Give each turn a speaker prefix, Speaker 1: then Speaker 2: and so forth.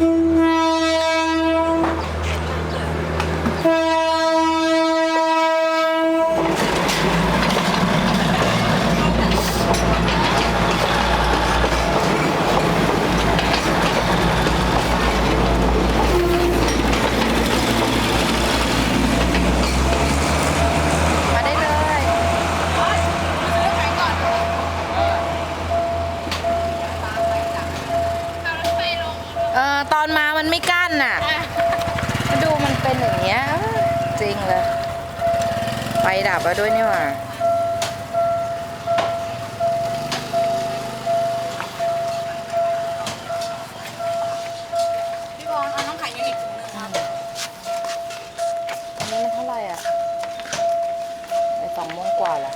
Speaker 1: Thank you. ตอนมามันไม่กั้นน่ะ ดูมันเป็นอย่างเงี้ย จริงเลย ไฟดับแล้วด้วยนี่หว่าพี่บอ
Speaker 2: ลเอาน้องไข่เย็นอีกถุงหนึงครั
Speaker 1: อันนี้มันเท่าไหร่อะไปสองโมงกว่าละ